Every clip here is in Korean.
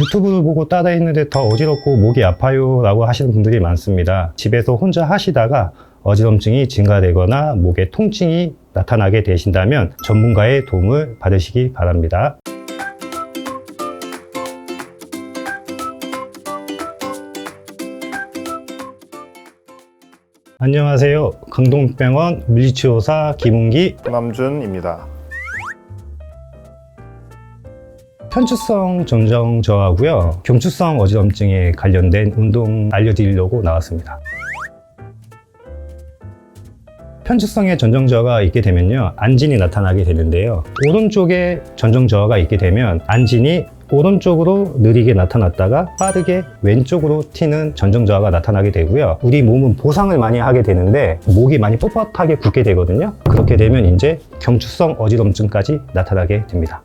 유튜브를 보고 따라 했는데 더 어지럽고 목이 아파요 라고 하시는 분들이 많습니다. 집에서 혼자 하시다가 어지럼증이 증가되거나 목에 통증이 나타나게 되신다면 전문가의 도움을 받으시기 바랍니다. 안녕하세요. 강동병원 물리치료사 김웅기 남준입니다. 편추성 전정 저하고요. 경추성 어지럼증에 관련된 운동 알려드리려고 나왔습니다. 편추성의 전정 저하가 있게 되면요 안진이 나타나게 되는데요. 오른쪽에 전정 저하가 있게 되면 안진이 오른쪽으로 느리게 나타났다가 빠르게 왼쪽으로 튀는 전정 저하가 나타나게 되고요. 우리 몸은 보상을 많이 하게 되는데 목이 많이 뻣뻣하게 굳게 되거든요. 그렇게 되면 이제 경추성 어지럼증까지 나타나게 됩니다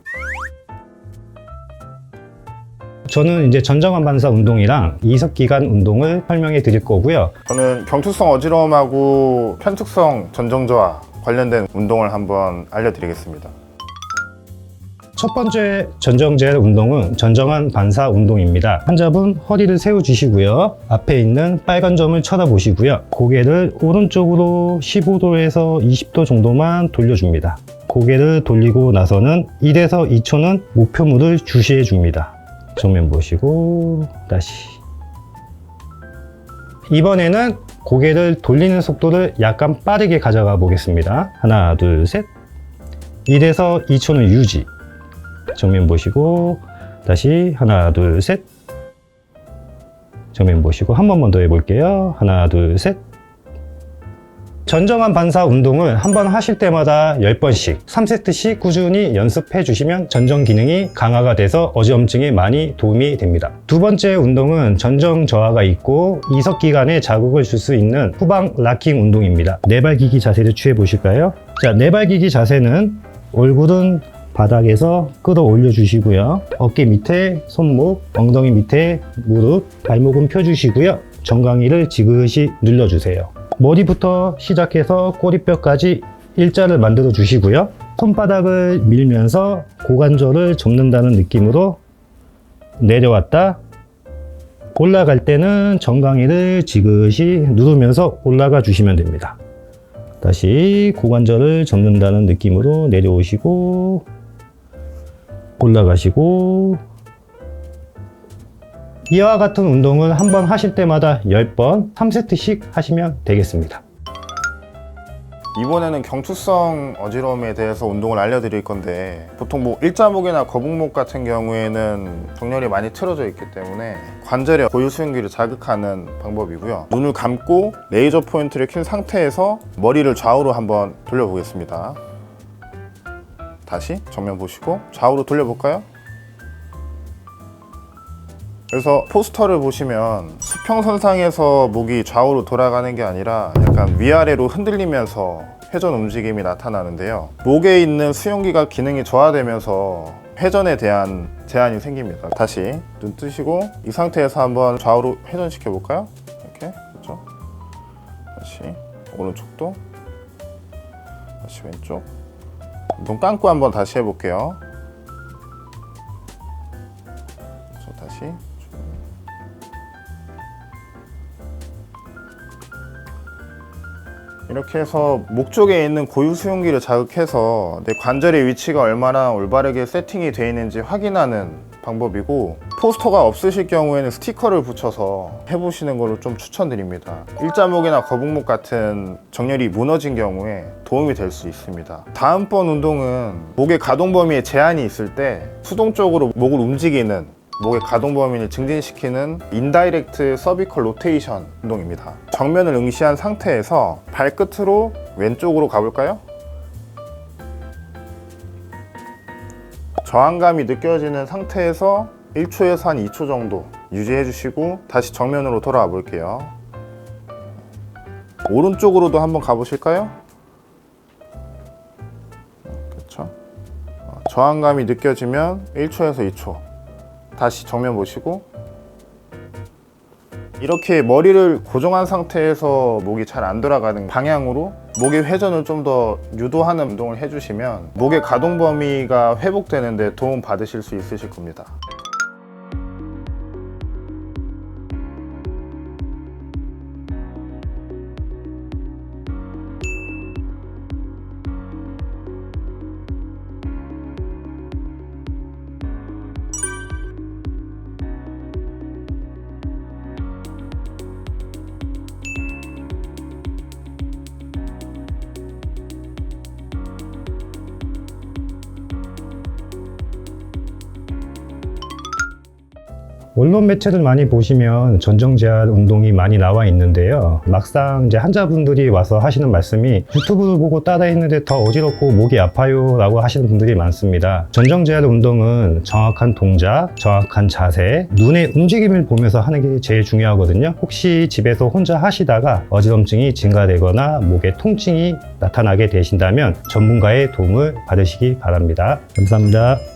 저는 이제 전정환 반사 운동이랑 이석기관 운동을 설명해 드릴 거고요. 저는 경투성 어지러움하고 편측성 전정저하 관련된 운동을 한번 알려드리겠습니다. 첫 번째 전정제 운동은 전정환 반사 운동입니다. 환자분 허리를 세워주시고요. 앞에 있는 빨간 점을 쳐다보시고요. 고개를 오른쪽으로 15도에서 20도 정도만 돌려줍니다. 고개를 돌리고 나서는 1에서 2초는 목표물을 주시해 줍니다. 정면 보시고 다시 이번에는 고개를 돌리는 속도를 약간 빠르게 가져가 보겠습니다. 하나, 둘, 셋. 1에서 2초는 유지. 정면 보시고 다시 하나, 둘, 셋. 정면 보시고 한 번만 더 해볼게요. 하나, 둘, 셋. 전정한 반사 운동을 한 번 하실 때마다 10번씩 3세트씩 꾸준히 연습해 주시면 전정 기능이 강화가 돼서 어지럼증에 많이 도움이 됩니다. 두 번째 운동은 전정 저하가 있고 이석 기관에 자극을 줄 수 있는 후방 락킹 운동입니다. 네발기기 자세를 취해 보실까요? 자, 네발기기 자세는 얼굴은 바닥에서 끌어올려 주시고요. 어깨 밑에 손목, 엉덩이 밑에 무릎, 발목은 펴주시고요. 정강이를 지그시 눌러주세요. 머리부터 시작해서 꼬리뼈까지 일자를 만들어 주시고요. 손바닥을 밀면서 고관절을 접는다는 느낌으로 내려왔다. 올라갈 때는 정강이를 지그시 누르면서 올라가 주시면 됩니다. 다시 고관절을 접는다는 느낌으로 내려오시고 올라가시고 이와 같은 운동을 한번 하실 때마다 10번 3세트씩 하시면 되겠습니다. 이번에는 경투성 어지러움에 대해서 운동을 알려드릴 건데 보통 뭐 일자목이나 거북목 같은 경우에는 정렬이 많이 틀어져 있기 때문에 관절의 고유 수용기를 자극하는 방법이고요. 눈을 감고 레이저 포인트를 킨 상태에서 머리를 좌우로 한번 돌려보겠습니다. 다시 정면 보시고 좌우로 돌려볼까요? 그래서 포스터를 보시면 수평선상에서 목이 좌우로 돌아가는 게 아니라 약간 위아래로 흔들리면서 회전 움직임이 나타나는데요. 목에 있는 수용기가 기능이 저하되면서 회전에 대한 제한이 생깁니다. 다시 눈 뜨시고 이 상태에서 한번 좌우로 회전시켜 볼까요? 이렇게 그렇죠? 다시 오른쪽도 다시 왼쪽 눈 감고 한번 다시 해볼게요. 다시 이렇게 해서 목 쪽에 있는 고유 수용기를 자극해서 내 관절의 위치가 얼마나 올바르게 세팅이 되어 있는지 확인하는 방법이고 포스터가 없으실 경우에는 스티커를 붙여서 해보시는 거를 좀 추천드립니다. 일자목이나 거북목 같은 정렬이 무너진 경우에 도움이 될 수 있습니다. 다음번 운동은 목의 가동 범위에 제한이 있을 때 수동적으로 목을 움직이는 목의 가동 범위를 증진시키는 인다이렉트 서비컬 로테이션 운동입니다. 정면을 응시한 상태에서 발끝으로 왼쪽으로 가볼까요? 저항감이 느껴지는 상태에서 1초에서 한 2초 정도 유지해 주시고 다시 정면으로 돌아와 볼게요. 오른쪽으로도 한번 가보실까요? 그렇죠. 어, 저항감이 느껴지면 1초에서 2초 다시 정면 보시고 이렇게 머리를 고정한 상태에서 목이 잘 안 돌아가는 방향으로 목의 회전을 좀 더 유도하는 운동을 해주시면 목의 가동 범위가 회복되는데 도움 받으실 수 있으실 겁니다. 언론 매체들 많이 보시면 전정 제한 운동이 많이 나와 있는데요. 막상 이제 환자분들이 와서 하시는 말씀이 유튜브를 보고 따라 했는데 더 어지럽고 목이 아파요 라고 하시는 분들이 많습니다. 전정 제한 운동은 정확한 동작, 정확한 자세, 눈의 움직임을 보면서 하는 게 제일 중요하거든요. 혹시 집에서 혼자 하시다가 어지럼증이 증가되거나 목에 통증이 나타나게 되신다면 전문가의 도움을 받으시기 바랍니다. 감사합니다.